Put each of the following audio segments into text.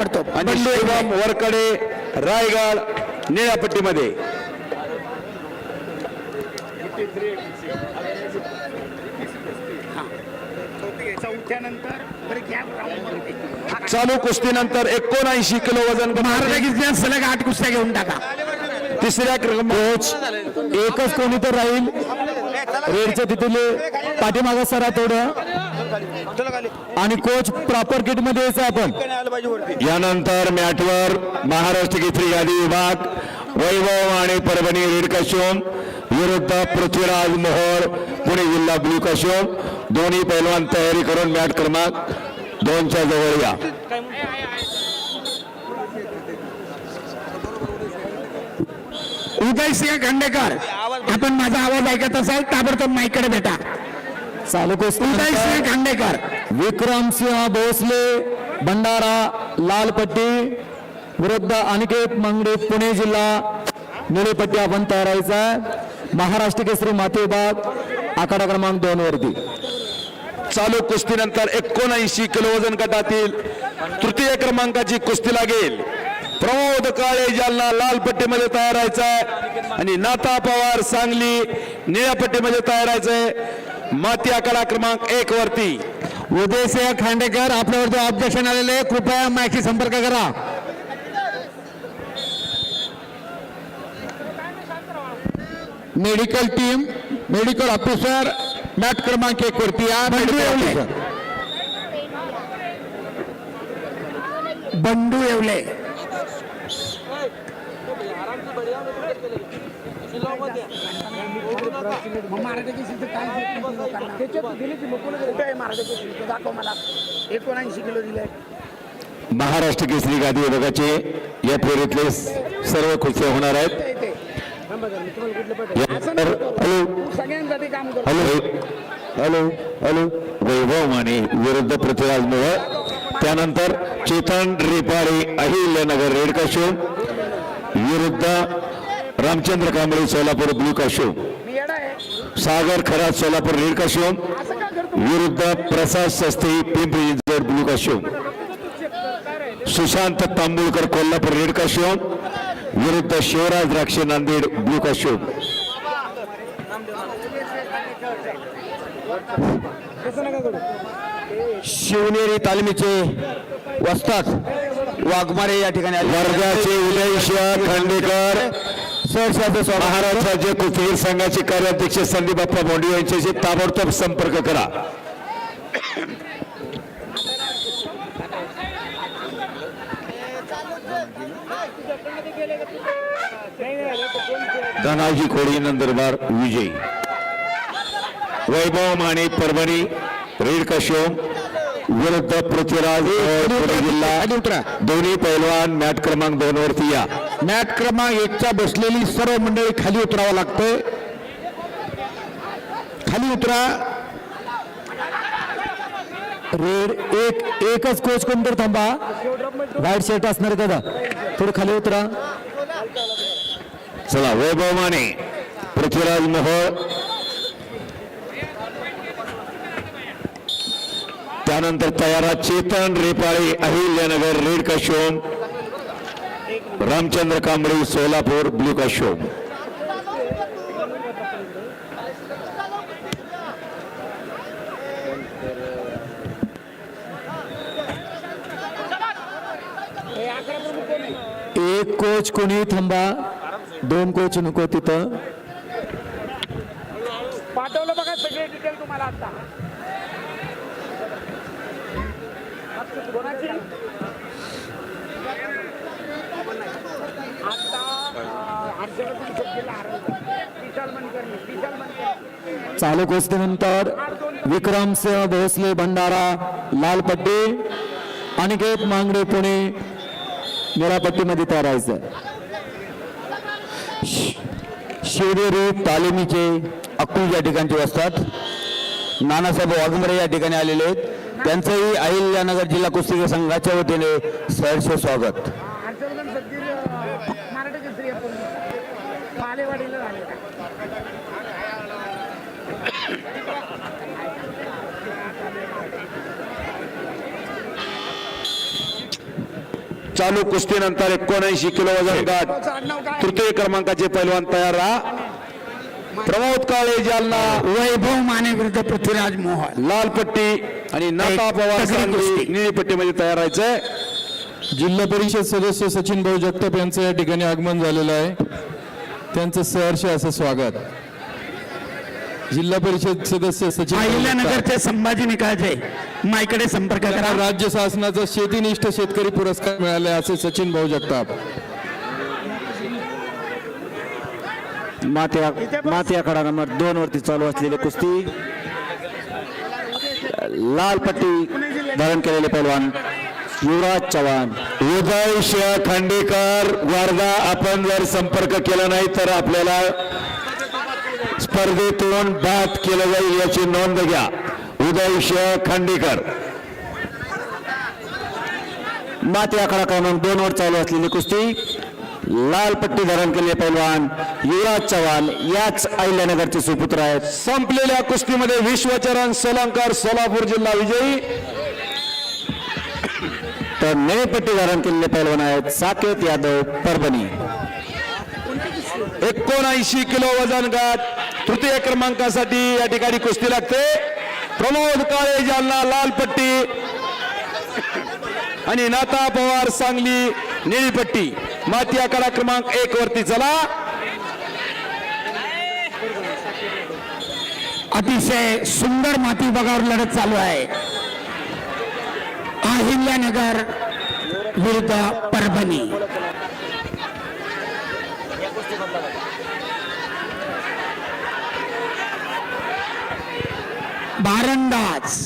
आणि शिवम वरकडे रायगड निळ्या पट्टीमध्ये चौथ्यानंतर बरं घ्या राऊंड चालू कुस्तीनंतर एकोणऐंशी किलो वजन महाराजा सलग आठ कुस्त्या घेऊन टाका. तिसऱ्या क्रमांक एकच कोणी तर राहील. रेडच्या तिथले पाठीमागं सरा थोडं आणि कोच प्रॉपर किटमध्ये यायचं आपण. यानंतर मॅटवर महाराष्ट्र केसरी यादी विभाग वैभव आणि परभणी रेड कशोम विरुद्ध पृथ्वीराज मोहोळ पुणे जिल्हा ब्लू कशोम दोन्ही पैलवान तयारी करून मॅट क्रमांक दोनच्या जवळ या. उदय सिंह खांडेकर आपण माझा आवाज ऐकत असाल ताबडतोब माईकडे भेटा. चालू कुस्ती उदय सिंह खांडेकर. विक्रमसिंह भोसले भंडारा लालपट्टी विरुद्ध अनिकेत मंगडे पुणे जिल्हा निळेपट्टी आपण तयारायचा आहे महाराष्ट्र केसरी माते विभाग आखाडा क्रमांक दोन वरती. चालू कुस्तीनंतर एकोणऐंशी किलो वजन गटातील तृतीय क्रमांकाची कुस्ती लागेल. प्रमोद काळे जालना लाल पट्टीमध्ये तयार आहे आणि नाता पवार सांगली निळ्या पट्टीमध्ये तयार आहे माती आकडा क्रमांक एक वरती. उदयसिंह खांडेकर आपल्यावरती ऑब्जेक्शन आलेले कृपया संपर्क करा। Medical team medical officer mat क्रमांक एक वरती या बंडू येवले. दाखव मला एकोणऐंशी किलो दिले महाराष्ट्र केसरी गादी विभागाचे या फेरीतले सर्व खुर्च्या होणार आहेत. हॅलो सगळ्यांसाठी काम करतो hello hello. Hello Vaibhav Mane विरुद्ध पृथ्वीराज मोहोळ. त्यानंतर चेतन रेपाळे अहिल्यानगर रेड काशो विरुद्ध रामचंद्र कांबळे सोलापूर ब्लू आहे. सागर खरात सोलापूर रेड का विरुद्ध प्रसाद सस्ते पिंपरी चिंचवड ब्लू काशो सुशांत तांबुळकर कोल्हापूर रेड काशो विरुद्ध शिवराज द्राक्षे नांदेड ब्लू काशो शिवनेरी तालमीचे वस्ताद वाघमारे या ठिकाणी वर्गाचे उदयशिवा खांडेकर. महाराष्ट्राचे कुस्तीगीर संघाचे कार्याध्यक्ष संदीप बाप्पा बोंडे यांच्याशी ताबडतोब संपर्क करा. धनाजी कोळी नंदुरबार विजय. वैभव माने परभणी रेड कशोम विरुद्ध पृथ्वीराज जिल्हा दोन्ही पैलवान मॅट क्रमांक दोन वरती या. मॅट क्रमांक एकच्या बसलेली सर्व मंडळी खाली उतरावं लागतंय. खाली उतरा. रेड एक एकच कोच कोण तर थांबा. व्हाईट शर्ट असणार दादा. थोडं खाली उतरा. चला वैभव माने पृथ्वीराज मोहोळ. त्यानंतर तयारा चेतन रेपाळे अहिल्यानगर रेड कशोम रामचंद्र कांबळे सोलापूर ब्लू कशोम एक कोच कोणी थांबा दोन कोच नको तिथं. पाठवलं बघा सगळे डिटेल तुम्हाला आता. चालू कुस्तीनंतर विक्रमसिंह भोसले भंडारा लालपट्टी अनिकेत मांगडे पुणे निळापट्टीमध्ये तयारायचं. शिवनेरी तालिमीचे अक्कूज या ठिकाणचे असतात नानासाहेब वाघमरे या ठिकाणी आलेले आहेत. त्यांचंही अहिल्यानगर जिल्हा कुस्ती संघाच्या वतीने सहर्ष स्वागत. बालेवाडीला झाले चालू कुस्तीनंतर एकोणऐंशी किलो वजन गट तृतीय क्रमांकाचे पैलवान तयार राहा. प्रमोद काळे जालना. वैभव माने विरुद्ध पृथ्वीराज मोहन. लाल पट्टी आणि नाता पवार. निळी पट्टीमध्ये तयार राहायचंय जिल्हा परिषद सदस्य सचिन भाऊ जगताप यांचं या ठिकाणी आगमन झालेलं आहे. त्यांचं सहर्ष असं स्वागत. जिल्हा परिषद सदस्य सचिन. अहिल्यानगरचे संभाजी निकाळजे माईकडे संपर्क करा. राज्य शासनाचा शेतीनिष्ठ शेतकरी पुरस्कार मिळाले असे सचिन भाऊ जगताप. माते माते आखाडा नंबर दोन वरती चालू असलेली कुस्ती. लाल पट्टी धारण केलेले पैलवान. युवराज चव्हाण. उदय शिया खांडेकर वर्धा आपण जर संपर्क केला नाही तर आपल्याला स्पर्धेतून बाद केलं जाईल याची नोंद घ्या. उदय शिया खांडेकर. माते आखाडा क्रमांक दोन वर चालू असलेली कुस्ती. लाल पट्टी धारण केलेले पैलवान युवराज चव्हाण. याच अहिल्यानगरचे सुपुत्र आहेत. संपलेल्या कुस्तीमध्ये विश्वचरण सोलंकर सोलापूर जिल्हा विजयी. तर नवी पट्टी धारण केलेले पैलवान आहेत. साकेत यादव परभणी. एकोणऐंशी किलो वजन गट तृतीय क्रमांकासाठी या ठिकाणी कुस्ती लागते. प्रमोद काळे जालना लाल पट्टी आणि नाता पवार सांगली निळी पट्टी. माती आकडा क्रमांक एक वरती चला. अतिशय सुंदर माती बघावर लढत चालू आहे. अहिल्यानगर विरुद्ध परभणी बारंदाज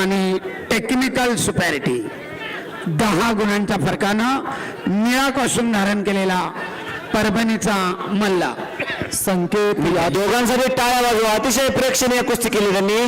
आणि टेक्निकल सुपॅरिटी दहा गुणांच्या फरकानं निळा कॉस्ट्युम धारण केलेला परभणीचा मल्ला. संकेत या दोघांसाठी टाळ्या वाजवा. अतिशय प्रेक्षणीय कुस्ती केली त्यांनी.